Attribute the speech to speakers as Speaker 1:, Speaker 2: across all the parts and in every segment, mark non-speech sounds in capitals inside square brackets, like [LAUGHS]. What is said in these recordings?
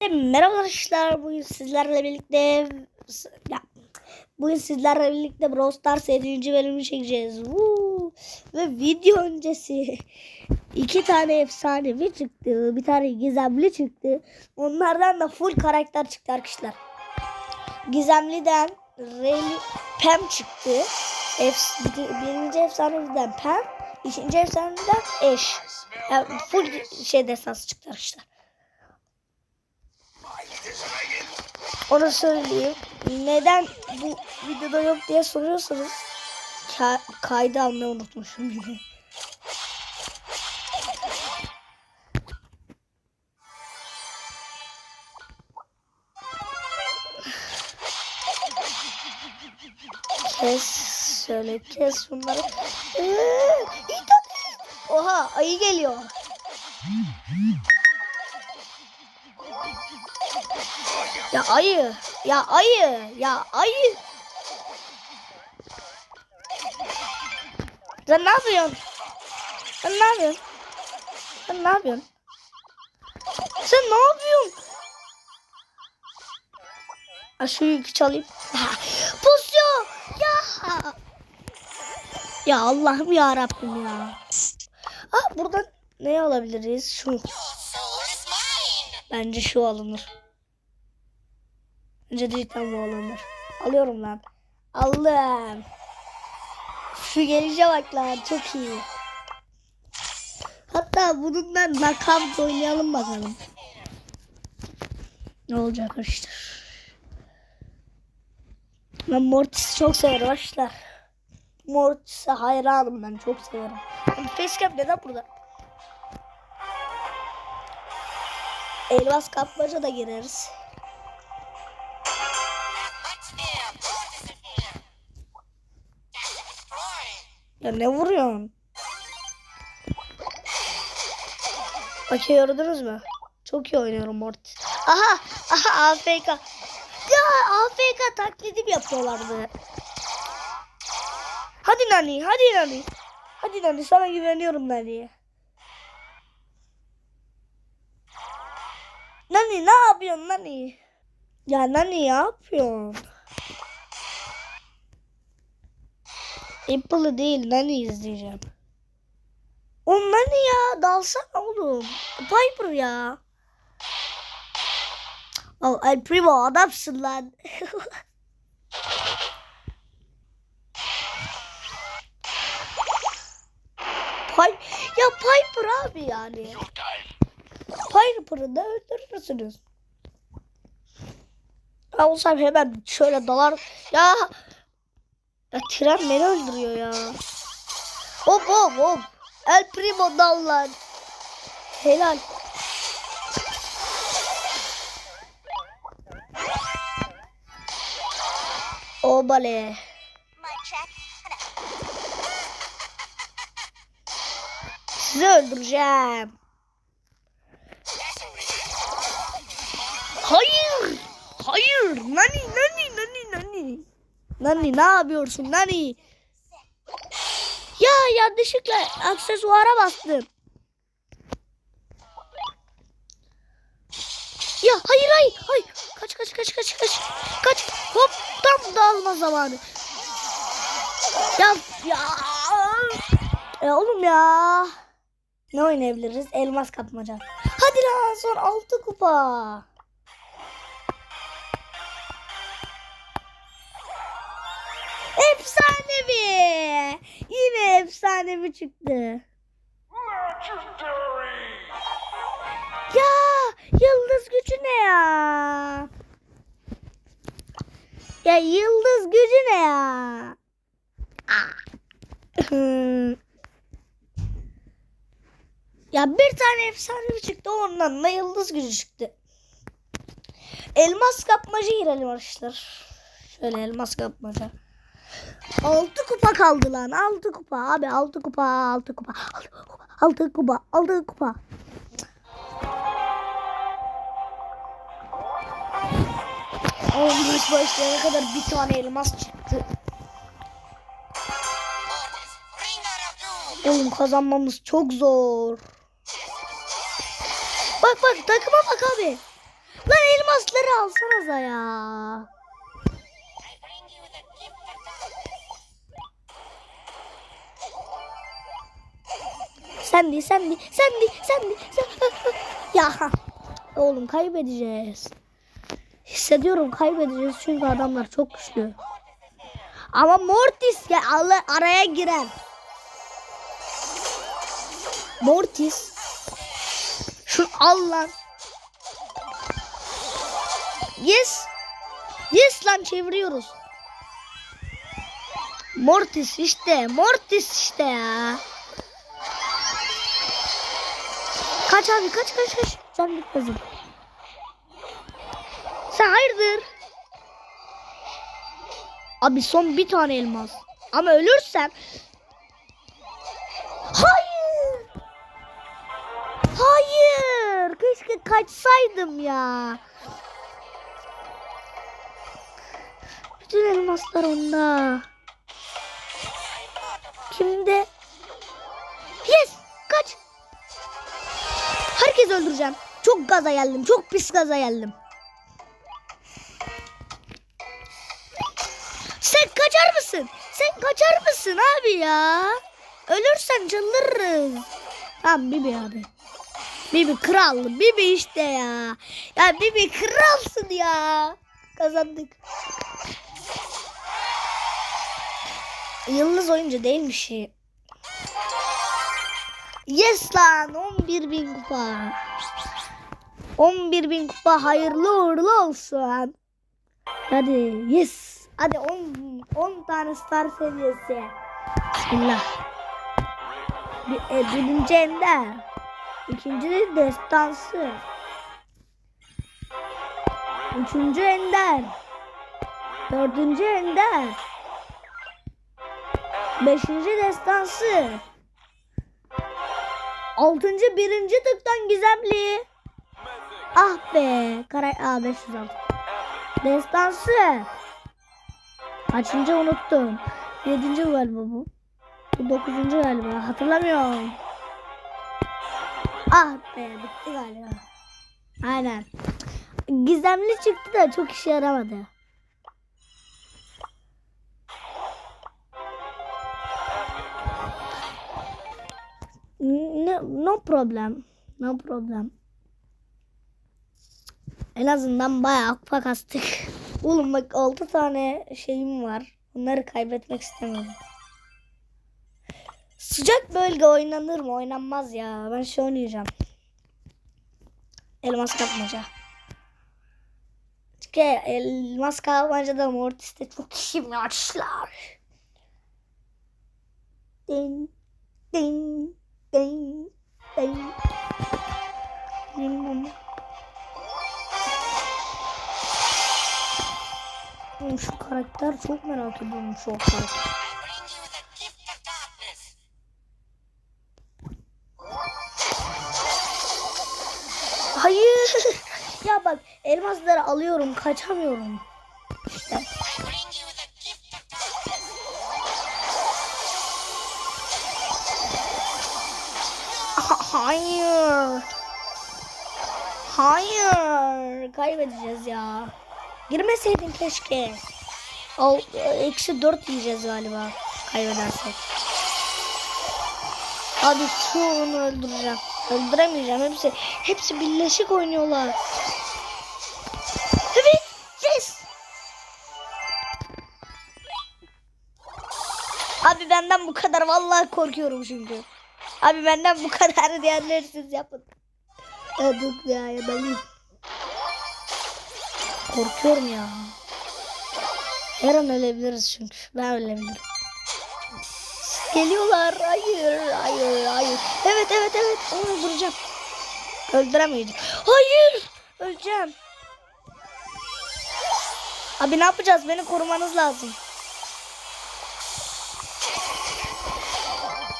Speaker 1: Merhaba arkadaşlar. Bugün sizlerle birlikte ya, bugün sizlerle birlikte Brawl Stars 7. bölümü çekeceğiz. Woo! Ve video öncesi [LAUGHS] iki tane efsanevi çıktı. Bir tane gizemli çıktı. Onlardan da full karakter çıktı arkadaşlar. Gizemliden Rayleigh Pam çıktı. Ef, birinci efsaneviden Pam, ikinci efsaneviden Ash. Yani full şey destansı çıktı arkadaşlar. Onu söyleyeyim. Neden bu videoda yok diye soruyorsanız ka kaydı almayı unutmuşum yine. [LAUGHS] Kes şöyle kes bunları. Ee. Oha ayı geliyor. Ya ayı. Ya ayı. Ya ayı. Sen ne yapıyorsun? Sen ne yapıyorsun? Sen ne yapıyorsun? Sen ne yapıyorsun? Ha, şu yükü çalayım. [LAUGHS] Pusyo. Ya. Ya Allah'ım ya Rabbim ya. Ah buradan ne alabiliriz? Şu. Bence şu alınır. Bence cidden bu alınır. Alıyorum lan. Aldım. Şu gelişe bak lan çok iyi. Hatta bununla nakavt oynayalım bakalım. Ne olacak arkadaşlar. Ben Mortis'i çok severim arkadaşlar. Mortis'e hayranım ben çok severim. Facecam neden burada? Elmas kapmaca da gireriz. Ya ne vuruyorsun? Bak gördünüz mü? Çok iyi oynuyorum Mortis. Aha! Aha AFK. Ya AFK taklidim yapıyorlardı. Hadi Nani, hadi Nani. Hadi Nani sana güveniyorum Nani'ye. Nani ne yapıyorsun Nani? Ya Nani ne yapıyorsun? Apple'ı değil Nani izleyeceğim. Oğlum Nani ya dalsana oğlum. Piper ya. Oh, El Primo adamsın lan. [LAUGHS] Pay ya Piper abi yani. Piper'ı da öldürürsünüz. Ya olsam hemen şöyle dalar. Ya ya tren beni öldürüyor ya. Hop hop hop. El Primo dal lan. Helal. Obale. Sizi öldüreceğim. Hayır. Hayır. Nani nani. Nani ne yapıyorsun Nani? Ya yanlışlıkla aksesuara bastım. Ya hayır hayır hayır. Kaç kaç kaç kaç kaç. Kaç. Hop tam dağılma zamanı. Ya ya. E oğlum ya. Ne oynayabiliriz? Elmas kapmaca. Hadi lan son 6 kupa. Efsanevi. Yine efsanevi çıktı. Ya yıldız gücü ne ya? Ya yıldız gücü ne ya? Ya bir tane efsanevi çıktı ondan da yıldız gücü çıktı. Elmas kapmaca girelim arkadaşlar. Şöyle elmas kapmaca. 6 kupa kaldı lan. 6 kupa abi. 6 kupa. 6 kupa. 6 kupa. 6 kupa. 6 kupa. Maç başlayana kadar bir tane elmas çıktı. Oğlum kazanmamız çok zor. Bak bak takıma bak abi. Lan elmasları alsanıza ya. Sen değil, sen değil, ya oğlum kaybedeceğiz. Hissediyorum kaybedeceğiz çünkü adamlar çok güçlü. Ama Mortis ya Allah araya giren. Mortis. Şunu al lan. Yes. Yes lan çeviriyoruz. Mortis işte. Mortis işte ya. Kaç abi kaç kaç kaç. Sen bitmezin. Sen hayırdır? Abi son bir tane elmas. Ama ölürsem. Hayır. Hayır. Keşke kaçsaydım ya. Bütün elmaslar onda. Kimde? Herkes öldüreceğim. Çok gaza geldim. Çok pis gaza geldim. Sen kaçar mısın? Sen kaçar mısın abi ya? Ölürsen çıldırırız. Tamam Bibi abi. Bibi kral. Bibi işte ya. Ya Bibi kralsın ya. Kazandık. Yıldız oyuncu değilmiş. Yes lan 11 bin kupa. 11 bin kupa hayırlı uğurlu olsun. Hadi yes. Hadi 10 10 tane star seviyesi. Bismillah. Bir, e, birinci ender. İkinci de destansı. Üçüncü ender. Dördüncü ender. Beşinci destansı. Altıncı birinci tıktan gizemli. Ah be. Karay A 506. Destansı. Kaçıncı unuttum. Yedinci galiba bu. Bu dokuzuncu galiba. Hatırlamıyorum. Ah be bitti galiba. Aynen. Gizemli çıktı da çok işe yaramadı. No, no problem. No problem. En azından bayağı kupa kastık. [LAUGHS] Oğlum bak 6 tane şeyim var. Onları kaybetmek istemiyorum. Sıcak bölge oynanır mı? Oynanmaz ya. Ben şey oynayacağım. Elmas kapmaca. Çünkü elmas kapmaca da Mortis'te çok işim yaşlar. Ding ding ding ding. Ding. Oğlum şu karakter çok merak ediyorum şu karakter. Hayır. [LAUGHS] ya bak elmasları alıyorum kaçamıyorum. Hayır. Hayır. Kaybedeceğiz ya. Girmeseydin keşke. Al, eksi dört yiyeceğiz galiba. Kaybedersek. Hadi şunu öldüreceğim. Öldüremeyeceğim. Hepsi hepsi birleşik oynuyorlar. Evet. Yes. Abi benden bu kadar vallahi korkuyorum çünkü. Abi benden bu kadar diğerleri siz yapın. Ya dur ya ya ben Korkuyorum ya. Her an ölebiliriz çünkü. Ben ölebilirim. Geliyorlar. Hayır, hayır, hayır. Evet, evet, evet. Onu öldüreceğim. Öldüremeyeceğim. Hayır. Öleceğim. Abi ne yapacağız? Beni korumanız lazım.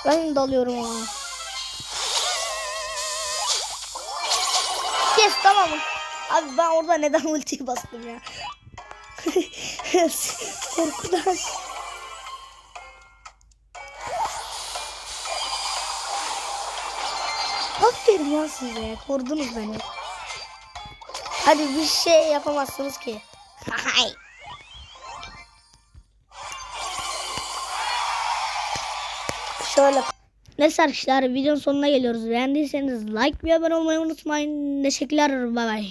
Speaker 1: Ben dalıyorum ona. Yes tamam. Abi ben orada neden [LAUGHS] ultiyi bastım ya? [LAUGHS] Korkudan. Aferin lan size. Korudunuz beni. Hadi bir şey yapamazsınız ki. [LAUGHS] Hay. Şöyle. Neyse arkadaşlar videonun sonuna geliyoruz. Beğendiyseniz like ve abone olmayı unutmayın. Teşekkürler. Bay bay.